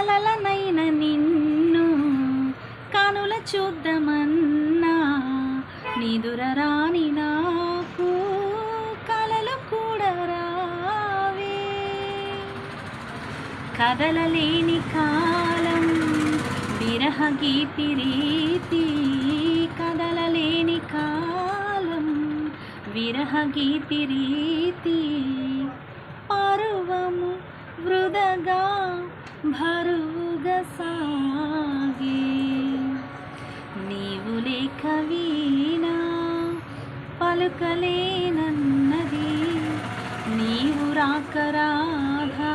కలలనైన నిన్ను కనుల చూద్దామన్నా. నిదుర రాని నాకు కలలు కూడా రావే. కదలలేని కాలం విరహ గీతి రీతి. కదలలేని కాలం విరహ గీతి రీతి. పర్వము వృధగా భరువుగా సాగి నీవు లేక వీణా పలుకలేనన్నది. నీవు రాక రాధా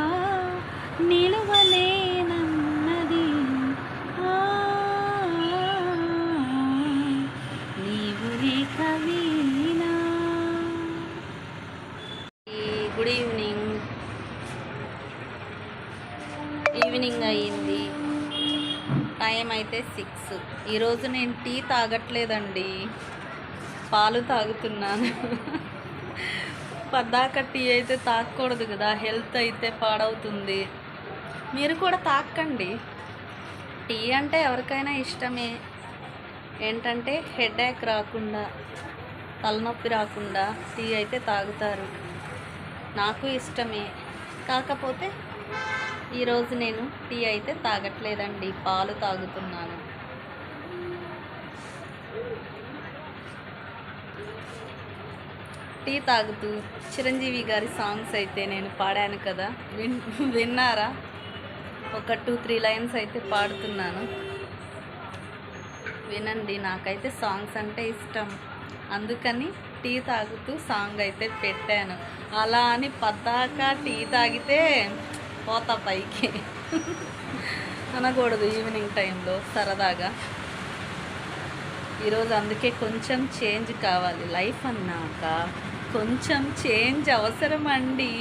ఈవినింగ్ అయ్యింది. టైం అయితే సిక్స్. ఈరోజు నేను టీ తాగట్లేదండి. పాలు తాగుతున్నాను. పద్దాక టీ అయితే తాగకూడదు కదా హెల్త్ అయితే పాడవుతుంది. మీరు కూడా తాకండి టీ అంటే ఎవరికైనా ఇష్టమే. ఏంటంటే హెడేక్ రాకుండా తలనొప్పి రాకుండా టీ అయితే తాగుతారు. నాకు ఇష్టమే. కాకపోతే ఈరోజు నేను టీ అయితే తాగట్లేదండి పాలు తాగుతున్నాను. టీ తాగుతూ చిరంజీవి గారి సాంగ్స్ అయితే నేను పాడాను కదా. విన్ విన్నారా? ఒక టూ త్రీ లైన్స్ అయితే పాడుతున్నాను. వినండి నాకైతే సాంగ్స్ అంటే ఇష్టం. అందుకని టీ తాగుతూ సాంగ్ అయితే పెట్టాను. అలా అని పద్దాక టీ తాగితే పోతా పైకి. అనకూడదు ఈవినింగ్ టైంలో సరదాగా. ఈరోజు అందుకే కొంచెం చేంజ్ కావాలి. లైఫ్ అన్నాక కొంచెం చేంజ్ అవసరం అండి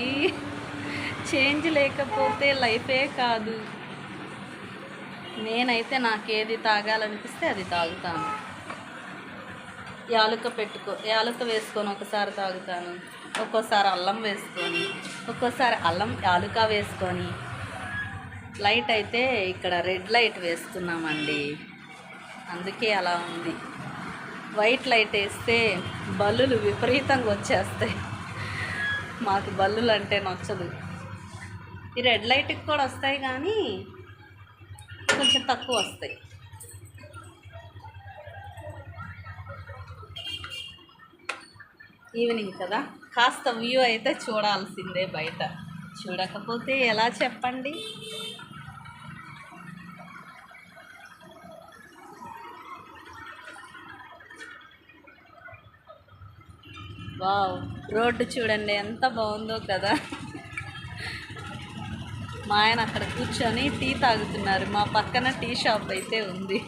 చేంజ్ లేకపోతే లైఫే కాదు. నేనైతే నాకేది తాగాలనిపిస్తే అది తాగుతాను. యాలుక పెట్టుకో యాలుక వేసుకొని ఒకసారి తాగుతాను. ఒక్కోసారి అల్లం వేసుకొని ఒక్కోసారి అల్లం యాలుక వేసుకొని లైట్ అయితే ఇక్కడ రెడ్ లైట్ వేస్తున్నామండి. అందుకే అలా ఉంది. వైట్ లైట్ వేస్తే బల్లులు విపరీతంగా వచ్చేస్తాయి. మాకు బల్లులు అంటే నచ్చదు. ఈ రెడ్ లైట్కి కూడా వస్తాయి కానీ కొంచెం తక్కువ వస్తాయి. ఈవినింగ్ కదా. కాస్త వ్యూ అయితే చూడాల్సిందే బయట. చూడకపోతే ఎలా చెప్పండి? వావ్ రోడ్డు చూడండి ఎంత బాగుందో కదా. మా ఆయన అక్కడ కూర్చొని టీ తాగుతున్నారు. మా పక్కన టీ షాప్ అయితే ఉంది.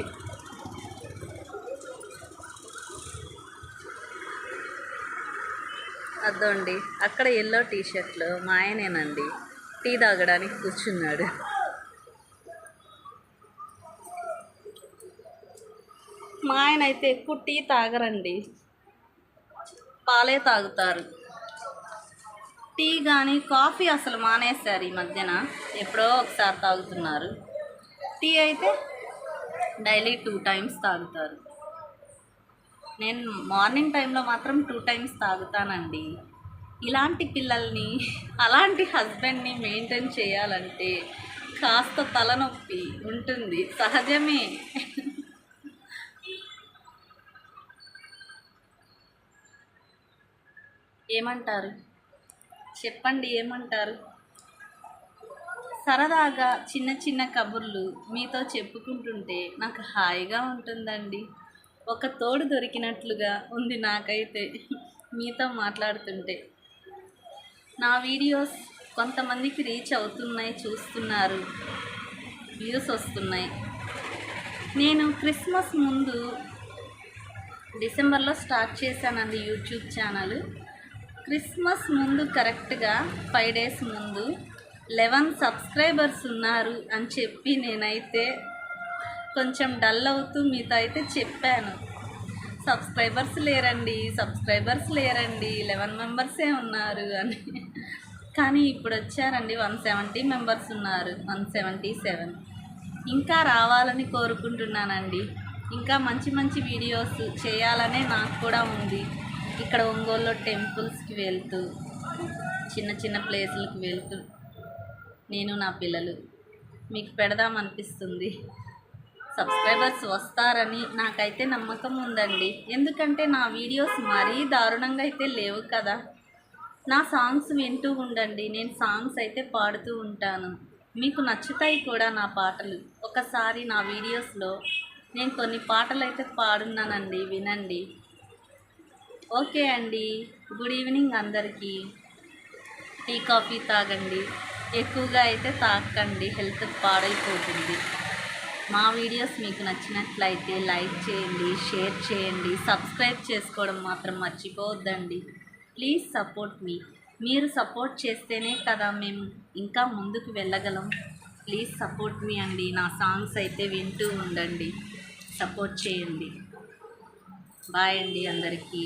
అదండి అక్కడ ఎల్లో టీ షర్ట్లో మా ఆయనేనండి. టీ తాగడానికి కూర్చున్నాడు. మా ఆయన అయితే ఎక్కువ టీ తాగరండి. పాలే తాగుతారు. టీ కానీ కాఫీ అసలు మానేశారు ఈ మధ్యన. ఎప్పుడో ఒకసారి తాగుతున్నారు. టీ అయితే డైలీ టూ టైమ్స్ తాగుతారు. నేను మార్నింగ్ టైంలో మాత్రం టూ టైమ్స్ తాగుతానండి. ఇలాంటి పిల్లల్ని అలాంటి హస్బెండ్ని మెయింటైన్ చేయాలంటే కాస్త తలనొప్పి ఉంటుంది. సహజమే. ఏమంటారు? చెప్పండి ఏమంటారు? సరదాగా చిన్న చిన్న కబుర్లు మీతో చెప్పుకుంటుంటే నాకు హాయిగా ఉంటుందండి. ఒక తోడు దొరికినట్లుగా ఉంది నాకైతే మీతో మాట్లాడుతుంటే. నా వీడియోస్ కొంతమందికి రీచ్ అవుతున్నాయి చూస్తున్నారు. వ్యూస్ వస్తున్నాయి. నేను క్రిస్మస్ ముందు డిసెంబర్లో స్టార్ట్ చేశానండి యూట్యూబ్ ఛానల్. క్రిస్మస్ ముందు కరెక్ట్గా ఫైవ్ డేస్ ముందు లెవెన్ సబ్స్క్రైబర్స్ ఉన్నారు అని చెప్పి నేనైతే కొంచెం డల్ అవుతూ మీతో అయితే చెప్పాను. సబ్స్క్రైబర్స్ లేరండి సబ్స్క్రైబర్స్ లేరండి లెవెన్ మెంబర్సే ఉన్నారు అని. కానీ ఇప్పుడు వచ్చారండి వన్ సెవెంటీ మెంబర్స్ ఉన్నారు వన్ సెవెంటీ సెవెన్. ఇంకా రావాలని కోరుకుంటున్నానండి. ఇంకా మంచి మంచి వీడియోస్ చేయాలనే నాకు కూడా ఉంది. ఇక్కడ ఒంగోలులో టెంపుల్స్కి వెళ్తూ చిన్న చిన్న ప్లేసులకు వెళ్తూ నేను నా పిల్లలు. మీకు పెడదామనిపిస్తుంది సబ్స్క్రైబర్స్ వస్తారని నాకైతే నమ్మకం ఉందండి. ఎందుకంటే నా వీడియోస్ మరీ దారుణంగా అయితే లేవు కదా. నా సాంగ్స్ వింటూ ఉండండి. నేను సాంగ్స్ అయితే పాడుతూ ఉంటాను. మీకు నచ్చుతాయి కూడా నా పాటలు. ఒకసారి నా వీడియోస్లో నేను కొన్ని పాటలు అయితే పాడున్నానండి. వినండి. ఓకే అండి. గుడ్ ఈవినింగ్ అందరికీ. టీ కాఫీ తాగండి. ఎక్కువగా అయితే తాకండి. హెల్త్ పాడైపోతుంది. మా వీడియోస్ మీకు నచ్చినట్లయితే లైక్ చేయండి షేర్ చేయండి సబ్స్క్రైబ్ చేసుకోవడం మాత్రం మర్చిపోవద్దండి. Please support me. మీరు సపోర్ట్ చేస్తేనే కదా మేము ఇంకా ముందుకు వెళ్ళగలం. ప్లీజ్ సపోర్ట్ మీ అండి. నా సాంగ్స్ అయితే వింటూ ఉండండి. సపోర్ట్ చేయండి. బాయ్ అండి అందరికీ.